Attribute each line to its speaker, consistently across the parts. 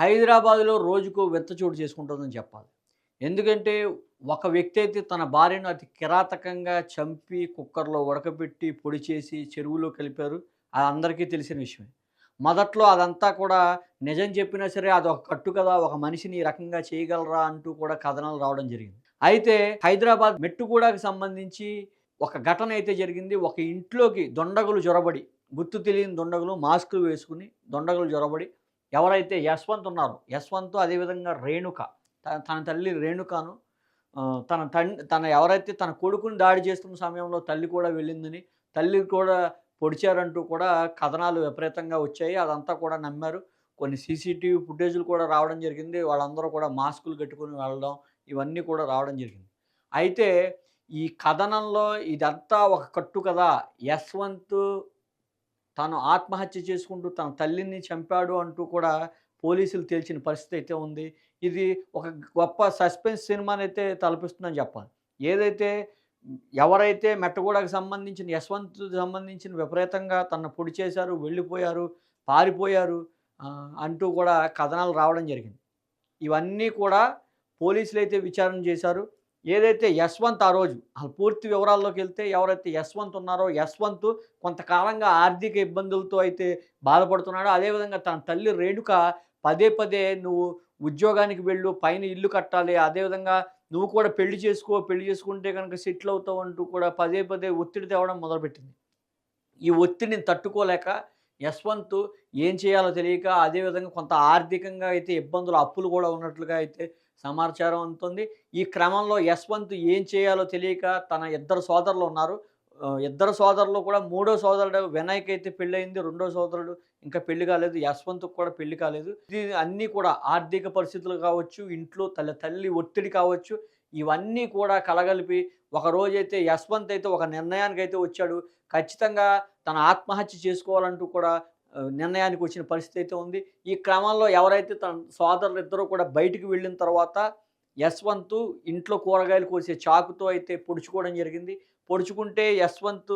Speaker 1: హైదరాబాద్లో రోజుకు వింత చోటు చేసుకుంటుందని చెప్పాలి. ఎందుకంటే ఒక వ్యక్తి అయితే తన భార్యను అతి కిరాతకంగా చంపి కుక్కర్లో ఉడకబెట్టి పొడి చేసి చెరువులో కలిపారు. అది అందరికీ తెలిసిన విషయమే. మొదట్లో అదంతా కూడా నిజం చెప్పినా సరే అది ఒక కట్టు కదా ఒక మనిషిని ఈ రకంగా చేయగలరా అంటూ కూడా కథనాలు రావడం జరిగింది. అయితే హైదరాబాద్ మెట్టుగూడకు సంబంధించి ఒక ఘటన అయితే జరిగింది. ఒక ఇంట్లోకి దొండగులు జొరబడి గుర్తు తెలియని దొండగులు మాస్కులు వేసుకుని దొండగులు జొరబడి ఎవరైతే యశ్వంత్ ఉన్నారో యశ్వంత్ అదేవిధంగా రేణుక తన తల్లి రేణుకను తన తన ఎవరైతే తన కొడుకుని దాడి చేస్తున్న సమయంలో తల్లి కూడా వెళ్ళిందని తల్లి కూడా పొడిచారంటూ కూడా కథనాలు విపరీతంగా వచ్చాయి. అదంతా కూడా నమ్మారు. కొన్ని సీసీటీవీ ఫుటేజ్లు కూడా రావడం జరిగింది. వాళ్ళందరూ కూడా మాస్కులు కట్టుకుని వెళ్ళడం ఇవన్నీ కూడా రావడం జరిగింది. అయితే ఈ కథనంలో ఇదంతా ఒక కట్టు కదా యశ్వంత్ తను ఆత్మహత్య చేసుకుంటూ తన తల్లిని చంపాడు అంటూ కూడా పోలీసులు తేల్చిన పరిస్థితి అయితే ఉంది. ఇది ఒక గొప్ప సస్పెన్స్ సినిమాని అయితే తలపిస్తుందని చెప్పాలి. ఏదైతే ఎవరైతే మెట్టగూడకు సంబంధించిన యశ్వంత్ సంబంధించిన విపరీతంగా తన పొడి చేశారు వెళ్ళిపోయారు పారిపోయారు అంటూ కూడా కథనాలు రావడం జరిగింది. ఇవన్నీ కూడా పోలీసులు అయితే విచారణ చేశారు. ఏదైతే యశ్వంత్ ఆ రోజు అసలు పూర్తి వివరాల్లోకి వెళ్తే ఎవరైతే యశ్వంత్ ఉన్నారో యశ్వంత్ కొంతకాలంగా ఆర్థిక ఇబ్బందులతో అయితే బాధపడుతున్నాడో అదేవిధంగా తన తల్లి రేణుక పదే పదే నువ్వు ఉద్యోగానికి వెళ్ళు పైన ఇల్లు కట్టాలి అదేవిధంగా నువ్వు కూడా పెళ్ళి చేసుకో పెళ్ళి చేసుకుంటే కనుక సెటిల్ అవుతావు అంటూ కూడా పదే పదే ఒత్తిడి తేవడం మొదలుపెట్టింది. ఈ ఒత్తిడిని తట్టుకోలేక యశ్వంత్ ఏం చేయాలో తెలియక అదేవిధంగా కొంత ఆర్థికంగా అయితే ఇబ్బందులు అప్పులు కూడా ఉన్నట్లుగా అయితే సమాచారం అందుతుంది. ఈ క్రమంలో యశ్వంత్ ఏం చేయాలో తెలియక తన ఇద్దరు సోదరులు ఉన్నారు. ఇద్దరు సోదరులు కూడా మూడో సోదరుడు వినాయక్ అయితే పెళ్ళయింది రెండో సోదరుడు ఇంకా పెళ్ళి కాలేదు యశ్వంత్ కూడా పెళ్ళి కాలేదు. ఇది అన్నీ కూడా ఆర్థిక పరిస్థితులు కావచ్చు ఇంట్లో తల్లి తల్లి ఒత్తిడి కావచ్చు ఇవన్నీ కూడా కలగలిపి ఒక రోజైతే యశ్వంత్ అయితే ఒక నిర్ణయానికి అయితే వచ్చాడు. ఖచ్చితంగా తన ఆత్మహత్య చేసుకోవాలంటూ కూడా నిర్ణయానికి వచ్చిన పరిస్థితి అయితే ఉంది. ఈ క్రమంలో ఎవరైతే తన సోదరులు ఇద్దరు కూడా బయటికి వెళ్ళిన తర్వాత యశ్వంత్ ఇంట్లో కూరగాయలు కోసే చాకుతో అయితే పొడుచుకోవడం జరిగింది. పొడుచుకుంటే యశ్వంత్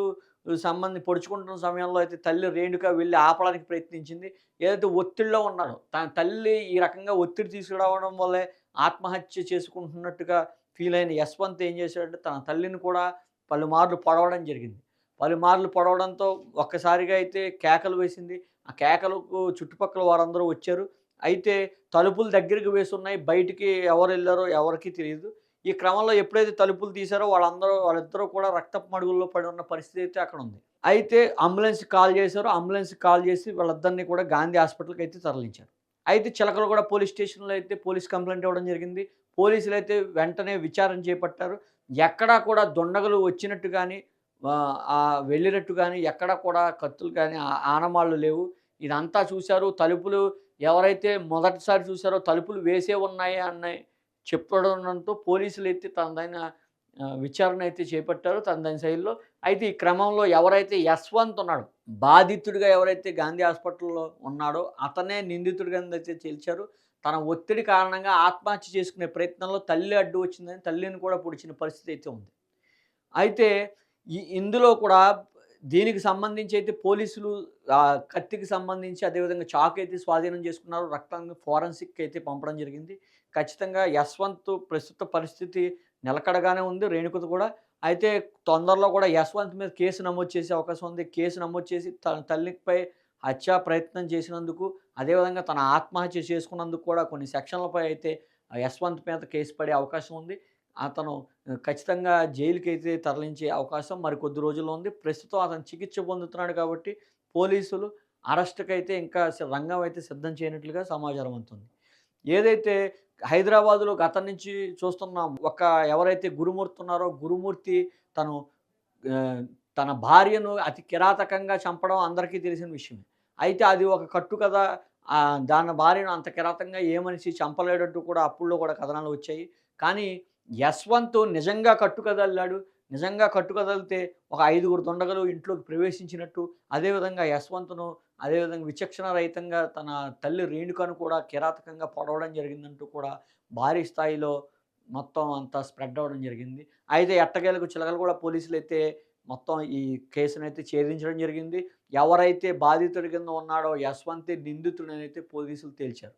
Speaker 1: సంబంధి పొడుచుకుంటున్న సమయంలో అయితే తల్లి రేణుక వెళ్ళి ఆపడానికి ప్రయత్నించింది. ఏదైతే ఒత్తిడిలో ఉన్నాడో తన తల్లి ఈ రకంగా ఒత్తిడి తీసుకురావడం వల్లే ఆత్మహత్య చేసుకుంటున్నట్టుగా ఫీల్ అయిన యశ్వంత్ ఏం చేశాడంటే తన తల్లిని కూడా పలుమార్లు పొడవడం జరిగింది. పలుమార్లు పొడవడంతో ఒక్కసారిగా అయితే కేకలు వేసింది. ఆ కేకలకు చుట్టుపక్కల వారందరూ వచ్చారు. అయితే తలుపులు దగ్గరికి వేసున్నాయి. బయటికి ఎవరు వెళ్ళారో ఎవరికీ తెలియదు. ఈ క్రమంలో ఎప్పుడైతే తలుపులు తీశారో వాళ్ళందరూ వాళ్ళిద్దరూ కూడా రక్తపు మడుగుల్లో పడి ఉన్న పరిస్థితి అయితే అక్కడ ఉంది. అయితే అంబులెన్స్ కాల్ చేశారు. అంబులెన్స్ కాల్ చేసి వాళ్ళిద్దరిని కూడా గాంధీ హాస్పిటల్కి అయితే తరలించారు. అయితే చిలకలు కూడా పోలీస్ స్టేషన్లో అయితే పోలీస్ కంప్లైంట్ ఇవ్వడం జరిగింది. పోలీసులు అయితే వెంటనే విచారణ చేపట్టారు. ఎక్కడా కూడా దొండగలు వచ్చినట్టు కానీ వెళ్ళినట్టు కానీ ఎక్కడ కూడా కత్తులు కానీ ఆనమాళ్ళు లేవు. ఇదంతా చూశారు. తలుపులు ఎవరైతే మొదటిసారి చూశారో తలుపులు వేసే ఉన్నాయి అన్నాయి చెప్పడంతో పోలీసులు అయితే తనదైన విచారణ అయితే చేపట్టారు తనదైన శైలిలో. అయితే ఈ క్రమంలో ఎవరైతే యశ్వంత్ ఉన్నాడు బాధితుడిగా ఎవరైతే గాంధీ హాస్పిటల్లో ఉన్నాడో అతనే నిందితుడిగా అయితే చేల్చారు తన ఒత్తిడి కారణంగా ఆత్మహత్య చేసుకునే ప్రయత్నంలో తల్లి అడ్డు వచ్చిందని తల్లిని కూడా పొడిచిన పరిస్థితి అయితే ఉంది. అయితే ఈ ఇందులో కూడా దీనికి సంబంధించి అయితే పోలీసులు కత్తికి సంబంధించి అదేవిధంగా చాకు అయితే స్వాధీనం చేసుకున్నారు. రక్తాన్ని ఫోరెన్సిక్ అయితే పంపడం జరిగింది. ఖచ్చితంగా యశ్వంత్ ప్రస్తుత పరిస్థితి నిలకడగానే ఉంది. రేణుకత కూడా అయితే తొందరలో కూడా యశ్వంత్ మీద కేసు నమోదు చేసే అవకాశం ఉంది. కేసు నమోదు చేసి తన తల్లిపై హత్యా ప్రయత్నం చేసినందుకు అదేవిధంగా తన ఆత్మహత్య చేసుకున్నందుకు కూడా కొన్ని సెక్షన్లపై అయితే యశ్వంత్ మీద కేసు పడే అవకాశం ఉంది. అతను ఖచ్చితంగా జైలుకి అయితే తరలించే అవకాశం మరి కొద్ది రోజుల్లో ఉంది. ప్రస్తుతం అతను చికిత్స పొందుతున్నాడు కాబట్టి పోలీసులు అరెస్ట్కి అయితే ఇంకా రంగం అయితే సిద్ధం చేయనట్లుగా సమాచారం అవుతుంది ఏదైతే హైదరాబాదులో గత నుంచి చూస్తున్నాం ఒక ఎవరైతే గురుమూర్తి ఉన్నారో గురుమూర్తి తను తన భార్యను అతి కిరాతకంగా చంపడం అందరికీ తెలిసిన విషయమే. అయితే అది ఒక కట్టు కథ దాని భార్యను అంత కిరాతకంగా ఏ మనిషి చంపలేడంటూ కూడా అప్పుల్లో కూడా కథనాలు వచ్చాయి. కానీ యశ్వంత్ నిజంగా కట్టుకదల్లాడు నిజంగా కట్టుకదలితే ఒక ఐదుగురు దొండగలు ఇంట్లోకి ప్రవేశించినట్టు అదేవిధంగా యశ్వంత్ను అదేవిధంగా విచక్షణ రహితంగా తన తల్లి రేణుకను కూడా కిరాతకంగా పొడవడం జరిగిందంటూ కూడా భారీ స్థాయిలో మొత్తం అంతా స్ప్రెడ్ అవ్వడం జరిగింది. అయితే ఎట్టకేలకు చిలకలు కూడా పోలీసులు అయితే మొత్తం ఈ కేసును అయితే ఛేదించడం జరిగింది. ఎవరైతే బాధితుడి కింద ఉన్నాడో యశ్వంత్ నిందితుడనైతే పోలీసులు తేల్చారు.